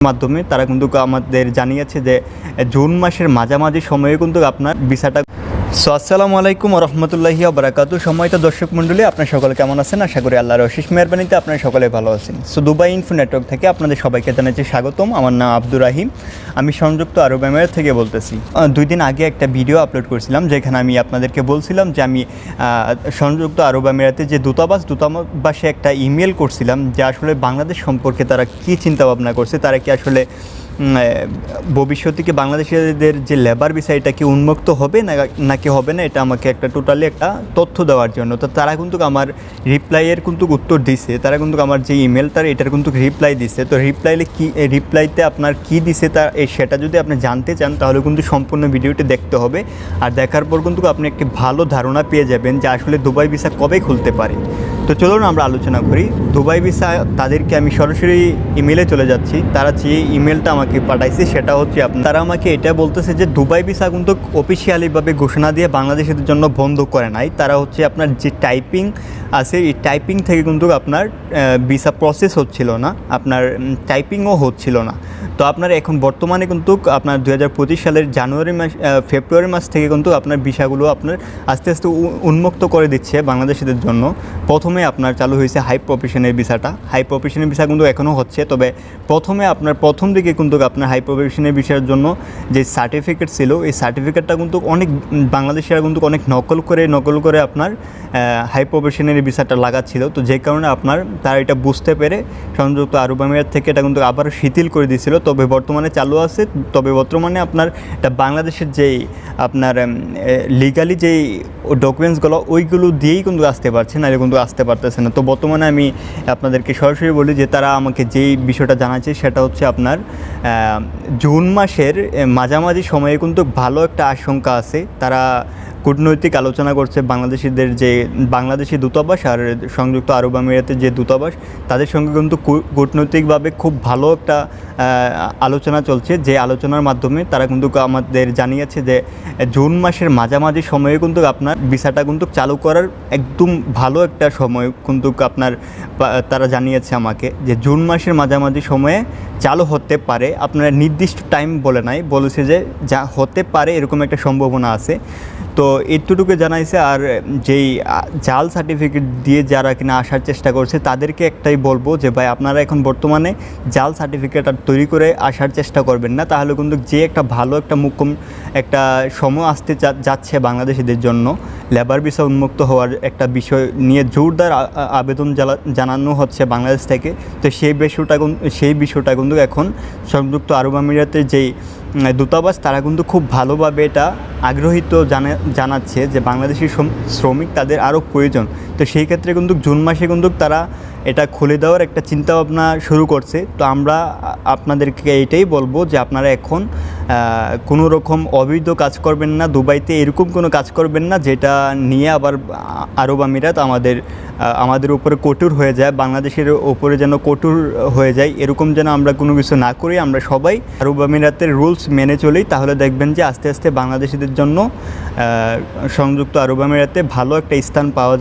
মাধ্যমে তারা কিন্তু আমাদের জানিয়েছে যে জুন মাসের মাঝামাঝি সময়ে কিন্তু আপনার ভিসাটা সো আসসালামু আলাইকুম রহমতুল্লাহি বারাকাতু। সময়ত দর্শক মণ্ডলী, আপনার সকলে কেমন আছেন? আশা করি আল্লাহর অশেষ মেহরবানিতে আপনারা সকলে ভালো আছেন। সো দুবাই ইনফো নেটওয়ার্ক থেকে আপনাদের সবাইকে জানাচ্ছি স্বাগতম। আমার নাম আব্দুর রাহিম। আমি সংযুক্ত আরব আমিরাত থেকে বলতেছি। দুই দিন আগে একটা ভিডিও আপলোড করেছিলাম, যেখানে আমি আপনাদেরকে বলছিলাম যে আমি সংযুক্ত আরব আমিরাতে যে দূতাবাস, দূতাবাসে একটা ইমেল করছিলাম, যে আসলে বাংলাদেশ সম্পর্কে তারা কী চিন্তা ভাবনা করছে, তারা কি আসলে ভবিষ্যতে কি বাংলাদেশিদের যে লেবার বিষয়টা কি উন্মুক্ত হবে, না নাকি হবে না, এটা আমাকে একটা টোটালি একটা তথ্য দেওয়ার জন্য। তো তারা কিন্তু আমার রিপ্লাইয়ের কিন্তু উত্তর দিছে, তারা কিন্তু আমার যে ইমেল তার এটার কিন্তু রিপ্লাই দিছে। তো রিপ্লাইলে কি রিপ্লাইতে আপনার কি দিছে তা সেটা যদি আপনি জানতে চান, তাহলে কিন্তু সম্পূর্ণ ভিডিওটি দেখতে হবে। আর দেখার পর কিন্তু আপনি একটি ভালো ধারণা পেয়ে যাবেন যে আসলে দুবাই ভিসা কবে খুলতে পারে। তো চলুন আমরা আলোচনা করি। দুবাই ভিসা তাদেরকে আমি সরাসরি ইমেলে চলে যাচ্ছি। তারা যে ইমেলটা আমাকে পাঠাইছে সেটা হচ্ছে আপনার। তারা আমাকে এটা বলতেছে যে, দুবাই ভিসা কিন্তু অফিসিয়ালিভাবে ঘোষণা দিয়ে বাংলাদেশের জন্য বন্ধ করে নাই। তারা হচ্ছে আপনার যে টাইপিং আছে এই টাইপিং থেকে কিন্তু আপনার ভিসা প্রসেস হচ্ছিল না, আপনার টাইপিংও হচ্ছিল না। তো আপনার এখন বর্তমানে কিন্তু আপনার দু হাজার পঁচিশ সালের জানুয়ারি মাস ফেব্রুয়ারি মাস থেকে কিন্তু আপনার ভিসাগুলো আপনার আস্তে আস্তে উন্মুক্ত করে দিচ্ছে বাংলাদেশিদের জন্য। প্রথমে আপনার চালু হয়েছে হাই প্রফেশনের ভিসাটা হাই প্রফেশনের ভিসা কিন্তু এখনও হচ্ছে, তবে প্রথমে আপনার প্রথম দিকে কিন্তু আপনার হাই প্রফেশনের ভিসার জন্য যে সার্টিফিকেট ছিল, এই সার্টিফিকেটটা কিন্তু অনেক বাংলাদেশিরা কিন্তু অনেক নকল করে নকল করে আপনার হাই প্রফেশনের ভিসাটা লাগাচ্ছিল। তো যে কারণে আপনার তারা এটা বুঝতে পেরে সংযুক্ত আরব আমিরাত থেকে এটা কিন্তু আবার শিথিল করে দিয়েছিল। তবে বর্তমানে চালু আছে, তবে বর্তমানে আপনার এটা বাংলাদেশের যেই আপনার লিগালি যেই ডকুমেন্টসগুলো ওইগুলো দিয়েই কিন্তু আসতে পারছে না কিন্তু আসতে পারতেছে না। তো বর্তমানে আমি আপনাদেরকে সরাসরি বলি যে তারা আমাকে যেই বিষয়টা জানাচ্ছে, সেটা হচ্ছে আপনার জুন মাসের মাঝামাঝি সময়ে কিন্তু ভালো একটা আশঙ্কা আছে। তারা কূটনৈতিক আলোচনা করছে বাংলাদেশিদের যে বাংলাদেশি দূতাবাস আর সংযুক্ত আরব আমিরাতের যে দূতাবাস, তাদের সঙ্গে কিন্তু কূটনৈতিকভাবে খুব ভালো একটা আলোচনা চলছে। যে আলোচনার মাধ্যমে তারা কিন্তু আমাদের জানিয়েছে যে, জুন মাসের মাঝামাঝি সময়ে কিন্তু আপনার ভিসাটা কিন্তু চালু করার একদম ভালো একটা সময় কিন্তু আপনার তারা জানিয়েছে আমাকে যে জুন মাসের মাঝামাঝি সময়ে চালু হতে পারে। আপনারা নির্দিষ্ট টাইম বলে নাই, বলেছে যে যা হতে পারে এরকম একটা সম্ভাবনা আছে। তো এতটুকু জানাইছে আর যেই জাল সার্টিফিকেট দিয়ে যারা কিনা আসার চেষ্টা করছে, তাদেরকে একটাই বলব যে ভাই, আপনারা এখন বর্তমানে জাল সার্টিফিকেট আর তৈরি করে আসার চেষ্টা করবেন না। তাহলে কিন্তু যে একটা ভালো একটা মুখ্যম একটা সময় আসতে যাচ্ছে বাংলাদেশিদের জন্য লেবার ভিসা উন্মুক্ত হওয়ার একটা বিষয় নিয়ে জোরদার আবেদন জানানো হচ্ছে বাংলাদেশ থেকে। তো সেই বিষয়টা সেই বিষয়টা কিন্তু এখন সংযুক্ত আরব আমিরাতের যেই দূতাবাস, তারা কিন্তু খুব ভালোভাবে এটা আগ্রহিত জানা, জানাচ্ছে যে বাংলাদেশি শ্রমিক তাদের আরও প্রয়োজন। তো সেই ক্ষেত্রে কিন্তু জুন মাসে কিন্তু তারা এটা খুলে দেওয়ার একটা চিন্তা ভাবনা শুরু করছে। তো আমরা আপনাদেরকে এইটাই বলব যে আপনারা এখন কোনো রকম অবৈধ কাজ করবেন না, দুবাইতে এরকম কোনো কাজ করবেন না, যেটা নিয়ে আবার আরব আমিরাত আমাদের আমাদের উপরে কঠোর হয়ে যায়, বাংলাদেশের উপরে যেন কঠোর হয়ে যায়, এরকম যেন আমরা কোনো কিছু না করি, আমরা সবাই আরব আমিরাতের রুলস মেনে চলি, তাহলে দেখবেন যে আস্তে আস্তে বাংলাদেশিদের জন্য সংযুক্ত আরব আমিরাতে ভালো একটা স্থান পাওয়া